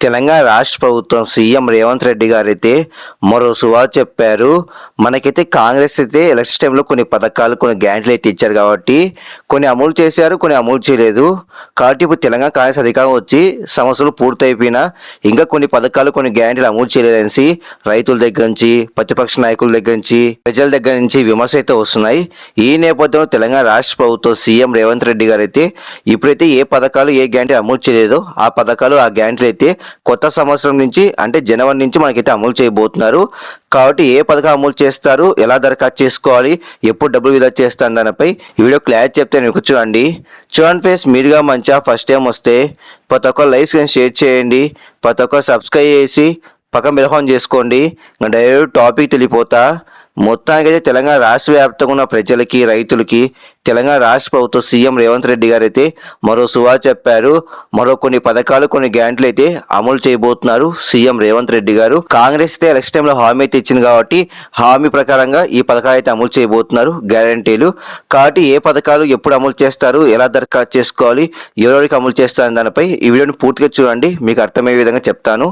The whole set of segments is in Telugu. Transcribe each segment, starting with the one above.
తెలంగాణ రాష్ట్ర ప్రభుత్వం సీఎం రేవంత్ రెడ్డి గారు అయితే మరో సువా చెప్పారు. మనకైతే కాంగ్రెస్ అయితే ఎలక్షన్ టైంలో కొన్ని పథకాలు కొన్ని గ్యారంటీలు అయితే ఇచ్చారు కాబట్టి కొన్ని అమలు చేశారు కొన్ని అమలు చేయలేదు. కాబట్టి ఇప్పుడు తెలంగాణ కాంగ్రెస్ అధికారం వచ్చి సమస్యలు పూర్తయిపోయినా ఇంకా కొన్ని పథకాలు కొన్ని గ్యారంటీలు అమలు చేయలేదనేసి రైతుల దగ్గర నుంచి ప్రతిపక్ష నాయకుల దగ్గర నుంచి ప్రజల దగ్గర నుంచి విమర్శలు అయితే వస్తున్నాయి. ఈ నేపథ్యంలో తెలంగాణ రాష్ట్ర ప్రభుత్వం సీఎం రేవంత్ రెడ్డి గారు అయితే ఇప్పుడైతే ఏ పథకాలు ఏ గ్యారంటీ అమలు చేయలేదో ఆ పథకాలు ఆ గ్యారంటీలు అయితే కొత్త సంవత్సరం నుంచి అంటే జనవరి నుంచి మనకైతే అమలు చేయబోతున్నారు. కాబట్టి ఏ పథకం అమలు చేస్తారు ఎలా దరఖాస్తు చేసుకోవాలి ఎప్పుడు డబ్బులు విధా చేస్తాను దానిపై ఈ వీడియో క్లారిటీ చెప్తే నేను చూడండి. చూడండి ఫేస్ మీరుగా మంచిగా ఫస్ట్ టైం వస్తే ప్రతి ఒక్క లైక్స్ కానీ షేర్ చేయండి. ప్రతి ఒక్క సబ్స్క్రైబ్ చేసి పక్కన మిలహం చేసుకోండి. డైరెక్ట్ టాపిక్ తెలియపోతా. మొత్తానికైతే తెలంగాణ రాష్ట్ర వ్యాప్తంగా ఉన్న ప్రజలకి రైతులకి తెలంగాణ రాష్ట్ర ప్రభుత్వం సీఎం రేవంత్ రెడ్డి గారు అయితే మరో సువా చెప్పారు. మరో కొన్ని పథకాలు కొన్ని గ్యాంట్లు అయితే అమలు చేయబోతున్నారు సీఎం రేవంత్ రెడ్డి గారు. కాంగ్రెస్ అయితే ఎలక్షన్ టైంలో హామీ అయితే ఇచ్చింది కాబట్టి హామీ ప్రకారంగా ఈ పథకాలు అయితే అమలు చేయబోతున్నారు గ్యారంటీలు. కాబట్టి ఏ పథకాలు ఎప్పుడు అమలు చేస్తారు ఎలా దరఖాస్తు చేసుకోవాలి ఎవరెవరికి అమలు చేస్తారు దానిపై ఈ వీడియోని పూర్తిగా చూడండి. మీకు అర్థమయ్యే విధంగా చెప్తాను.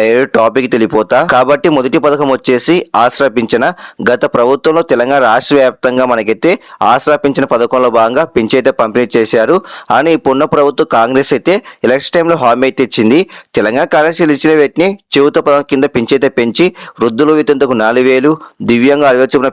డైరెక్ట్ టాపిక్ తెలిపోతా. కాబట్టి మొదటి పథకం వచ్చేసి ఆశ్రాపించిన గత ప్రభుత్వంలో తెలంగాణ రాష్ట్ర వ్యాప్తంగా మనకైతే ఆశ్రాపించిన ఇచ్చిన పథకంలో భాగంగా పింఛన్ అయితే పంపిణీ చేశారు. అని ఇప్పుడున్న ప్రభుత్వం కాంగ్రెస్ అయితే ఎలక్షన్ టైంలో హామీ అయితే ఇచ్చింది. తెలంగాణ కాంగ్రెస్ ఇచ్చిన వీటిని చెవుత పథకం కింద పింఛన్ పెంచి వృద్ధులు వితంతకు నాలుగు వేలు దివ్యంగా అరవై చొప్పున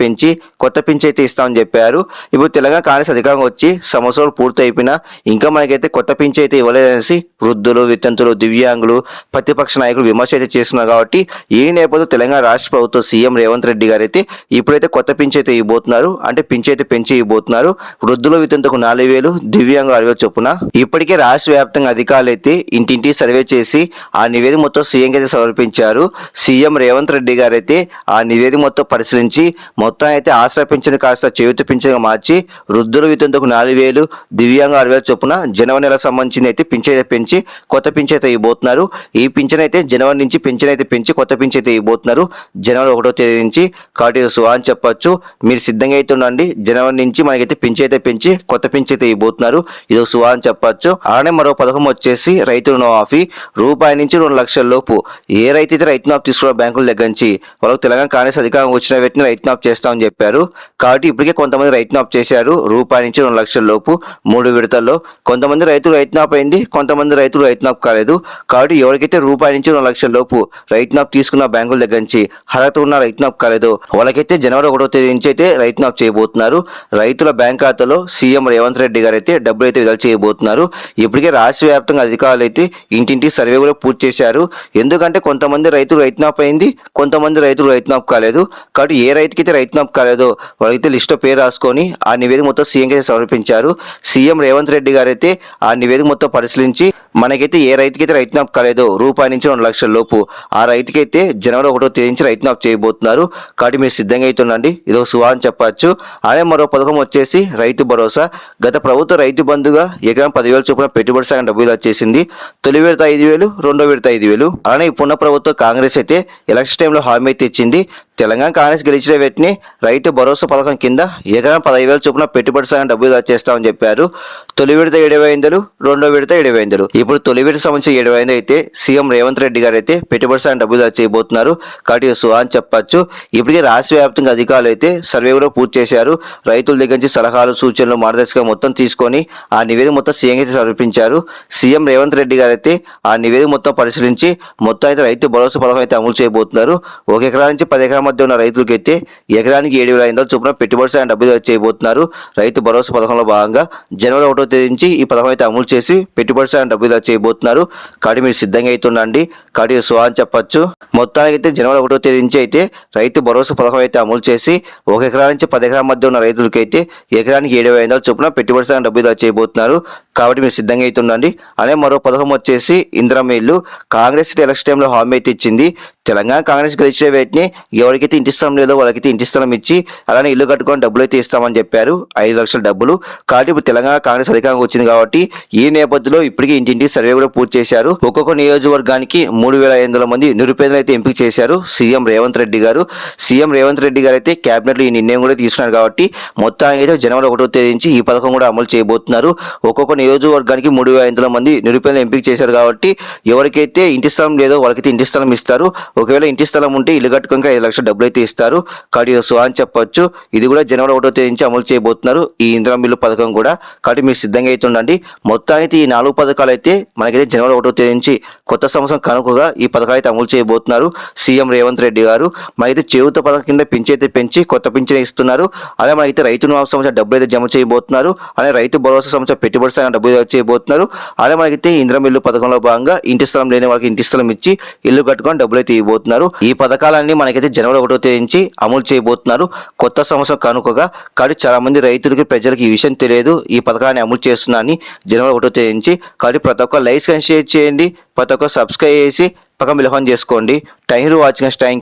పెంచి కొత్త పింఛన్ అయితే ఇస్తామని చెప్పారు. ఇప్పుడు తెలంగాణ కాంగ్రెస్ అధికారం వచ్చి సంవత్సరాలు పూర్తి అయిపోయినా ఇంకా మనకైతే కొత్త పింఛన్ అయితే ఇవ్వలేదనేసి వృద్ధులు వితంతులు దివ్యాంగులు ప్రతిపక్ష నాయకులు విమర్శ అయితే చేస్తున్నారు కాబట్టి ఈ నేపథ్యంలో తెలంగాణ రాష్ట్ర ప్రభుత్వం సీఎం రేవంత్ రెడ్డి గారు అయితే ఇప్పుడైతే కొత్త పింఛన్ ఇవ్వబోతున్నారు. అంటే పింఛన్ పెంచి ఇవ్వబోతున్నారు వృద్ధుల వితంతకు నాలుగు వేలు దివ్యాంగులు అరవై చొప్పున. ఇప్పటికే రాష్ట్ర వ్యాప్తంగా అధికారులు అయితే ఇంటింటి సర్వే చేసి ఆ నివేదిక మొత్తం సీఎం అయితే సమర్పించారు. సీఎం రేవంత్ రెడ్డి గారు అయితే ఆ నివేదిక మొత్తం పరిశీలించి మొత్తం అయితే ఆశ్రయ పింఛను కాస్త చేయుత పింఛన్గా మార్చి వృద్ధుల వితంతకు నాలుగు వేలు దివ్యాంగ అరవై వేల చొప్పున జనవరి నెల సంబంధించిన అయితే పింఛన్ పెంచి కొత్త పింఛన్ అయితే ఇవ్వబోతున్నారు. ఈ పింఛన్ అయితే జనవరి నుంచి పింఛన్ అయితే పెంచి కొత్త పింఛన్ అయితే ఇవ్వబోతున్నారు. జనవరి ఒకటో తేదీ నుంచి కాబట్టి సుహా అని చెప్పొచ్చు. మీరు సిద్ధంగా అయితే ఉండండి. జనవరి నుంచి మనకైతే పింఛన్ అయితే పెంచి కొత్త పింఛన్ అయితే ఇవ్వబోతున్నారు. ఇది సుహా అని చెప్పొచ్చు. అలానే మరో పథకం వచ్చేసి రైతు రుణమాఫీ రూపాయి నుంచి రెండు లక్షల లోపు. ఏ రైతు అయితే రైతు నాఫ్ తీసుకున్న బ్యాంకుల దగ్గర నుంచి వాళ్ళకి తెలంగాణ కాంగ్రెస్ అధికారం వచ్చిన వ్యక్తిని రైతు నాఫ్ చేస్తామని చెప్పారు. కాబట్టి ఇప్పటికే కొంతమంది రైతు నాఫ్ చేశారు. రూపాయి నుంచి రెండు లక్షల లోపు మూడు విడతల్లో. కొంతమంది రైతులు రైతు నాఫ్ అయింది కొంతమంది రైతులు రైతు నాఫ్ కాలేదు. కాబట్టి ఎవరికైతే రూపాయి నుంచి రెండు లక్షల లోపు రైతు నాఫ్ తీసుకున్న బ్యాంకుల దగ్గర నుంచి అర్హత ఉన్న రైతు నాఫ్ కాలేదు వాళ్ళకైతే జనవరి ఒకటో తేదీ నుంచి అయితే రైతు నాఫ్ చేయబోతున్నారు. రైతుల బ్యాంక్ ఖాతాలో సీఎం రేవంత్ రెడ్డి గారు అయితే డబ్బులు అయితే విడుదల చేయబోతున్నారు. ఇప్పటికే రాష్ట్ర వ్యాప్తంగా అధికారులు అయితే ఇంటింటి సర్వే కూడా పూర్తి చేశారు. ఎందుకంటే కొంతమంది రైతులు రైతు అయింది కొంతమంది రైతులు రైతు కాలేదు. కాబట్టి ఏ రైతుకైతే రైతు కాలేదో వాళ్ళైతే లిస్టు పేరు రాసుకొని ఆ నివేదిక మొత్తం సీఎంకి అయితే సమర్పించారు. సీఎం రేవంత్ రెడ్డి గారు అయితే ఆ నివేదిక మొత్తం పరిశీలించి మనకైతే ఏ రైతుకైతే రైతు నాప్ కాలేదో రూపాయి నుంచి రెండు లక్షల లోపు ఆ రైతుకైతే జనవరి ఒకటో తేదీ నుంచి రైతు నాప్ చేయబోతున్నారు. కాబట్టి మీరు సిద్ధంగా అయితే ఉండండి. ఇదో సువా అని చెప్పచ్చు. అదే మరో పథకం వచ్చేసి రైతు భరోసా. గత ప్రభుత్వ రైతు బంధుగా ఎకరం పదివేల చొప్పున పెట్టుబడి సాగం డబ్బులు వచ్చేసింది. తొలి విడత ఐదు వేలు రెండో విడత ఐదు వేలు. అలానే ఇప్పుడున్న ప్రభుత్వం కాంగ్రెస్ అయితే ఎలక్షన్ టైంలో హామీ అయితే ఇచ్చింది. తెలంగాణ కాంగ్రెస్ గెలిచిన వ్యక్తిని రైతు భరోసా పథకం కింద ఎకరం పదహైదు వేల చొప్పున పెట్టుబడి సాయం డబ్బులు దాచేస్తామని చెప్పారు. తొలి విడత ఏడు వందలు రెండో విడత ఏడు వందలు. ఇప్పుడు తొలి విడత సంబంధించి ఏడు వందలు అయితే సీఎం రేవంత్ రెడ్డి గారు అయితే పెట్టుబడి సాయం డబ్బులు దాచేయబోతున్నారు కాబట్టి సుహా అని చెప్పచ్చు. ఇప్పటికే రాష్ట్ర వ్యాప్తంగా అధికారులు అయితే సర్వే కూడా పూర్తి చేశారు. రైతుల దగ్గర నుంచి సలహాలు సూచనలు మార్గదర్శకం మొత్తం తీసుకొని ఆ నివేదిక మొత్తం సీఎం అయితే సమర్పించారు. సీఎం రేవంత్ రెడ్డి గారు అయితే ఆ నివేదిక మొత్తం పరిశీలించి మొత్తం అయితే రైతు భరోసా పథకం అయితే అమలు చేయబోతున్నారు. ఒక ఎకరా నుంచి పది ఎకరా మధ్య ఉన్న రైతులకి అయితే ఎకరానికి ఏడు వేల ఐదు వందల చొప్పున పెట్టుబడి సాయం డబ్బులు చేయబోతున్నారు. రైతు భరోసా పథకంలో భాగంగా జనవరి ఒకటో తేదీ నుంచి ఈ పథకం అయితే అమలు చేసి పెట్టుబడి సాయం డబ్బులు చేయబోతున్నారు. కాబట్టి మీరు సిద్ధంగా అయితే ఉండండి కాబట్టి సుహా అని చెప్పొచ్చు. మొత్తానికి అయితే జనవరి ఒకటో తేదీ నుంచి అయితే రైతు భరోసా పథకం అయితే అమలు చేసి ఒక ఎకరా నుంచి పది ఎకరాల మధ్య ఉన్న రైతులకి అయితే ఎకరానికి ఏడు వేల ఐదు వందల చొప్పున పెట్టుబడి సాయం డబ్బులు చేయబోతున్నారు. కాబట్టి మీరు సిద్ధంగా అవుతుండండి అనే మరో పథకం వచ్చేసి ఇందిరమ్మ కాంగ్రెస్ అయితే ఎలక్షన్ టైంలో హామీ అయితే ఇచ్చింది. తెలంగాణ కాంగ్రెస్ గెలిచిన వ్యక్తిని ఎవరికైతే ఇంటి స్థలం లేదో వాళ్ళకైతే ఇంటి స్థలం ఇచ్చి అలానే ఇల్లు కట్టుకొని డబ్బులు అయితే ఇస్తామని చెప్పారు. ఐదు లక్షల డబ్బులు. కాబట్టి ఇప్పుడు తెలంగాణ కాంగ్రెస్ అధికారంగా వచ్చింది కాబట్టి ఈ నేపథ్యంలో ఇప్పటికీ ఇంటింటి సర్వే కూడా పూర్తి చేశారు. ఒక్కొక్క నియోజకవర్గానికి మూడు వేల ఐదు వందల మంది నిరుపేదలు అయితే ఎంపిక చేశారు. సీఎం రేవంత్ రెడ్డి గారు. సీఎం రేవంత్ రెడ్డి గారు అయితే క్యాబినెట్లో ఈ నిర్ణయం కూడా తీసుకున్నారు కాబట్టి మొత్తానికి అయితే జనవరి ఒకటో తేదీ నుంచి ఈ పథకం కూడా అమలు చేయబోతున్నారు. ఒక్కొక్క నియోజకవర్గానికి మూడు వేల ఐదు వందల మంది నిరుపేదలు ఎంపిక చేశారు కాబట్టి ఎవరికైతే ఇంటి స్థలం లేదో వాళ్ళకైతే ఇంటి స్థలం ఇస్తారు. ఒకవేళ ఇంటి స్థలం ఉంటే ఇల్లు కట్టుకోక ఐదు లక్షల డబ్బులు అయితే ఇస్తారు. కాబట్టి ఇది అని చెప్పొచ్చు. ఇది కూడా జనవరి ఒకటో తేదీ నుంచి అమలు చేయబోతున్నారు. ఈ ఇందిరా బిల్లు పథకం కూడా. కాబట్టి మీరు సిద్ధంగా అయితే ఉండండి. మొత్తానికి ఈ నాలుగు పథకాలు అయితే మనకైతే జనవరి ఒకటో తేదీ నుంచి కొత్త సంవత్సరం కనుకగా ఈ పథకాలు అయితే అమలు చేయబోతున్నారు. సీఎం రేవంత్ రెడ్డి గారు మనకైతే చేయూత పథకం కింద పెంచి అయితే పెంచి కొత్త పింఛన్ ఇస్తున్నారు. అలాగే మనకైతే రైతు రుణమాఫీ సంబంధించిన డబ్బులు అయితే జమ చేయబోతున్నారు. అలాగే రైతు భరోసా సంవత్సరం పెట్టుబడి సాయం డబ్బులు చేయబోతున్నారు. అలాగే మనకైతే ఇందిరా మిల్లు పథకంలో భాగంగా ఇంటి స్థలం లేని వాళ్ళకి ఇంటి స్థలం ఇచ్చి ఇల్లు కట్టుకొని డబ్బులు అయితే చేయబోతున్నారు. ఈ పథకాలన్నీ మనకైతే జనవరి ఒకటో తేదీ నుంచి అమలు చేయబోతున్నారు. కొత్త సంవత్సరం కనుకగా కాబట్టి చాలా మంది రైతులకి ప్రజలకు ఈ విషయం తెలియదు. ఈ పథకాన్ని అమలు చేస్తున్నారని జనవరి ఒకటో తేదీ నుంచి కాబట్టి ప్రతి ఒక్క లైక్స్ కానీ షేర్ చేయండి. ప్రతి ఒక్క సబ్స్క్రైబ్ చేసి పక్కన విలహం చేసుకోండి. Time watch watching time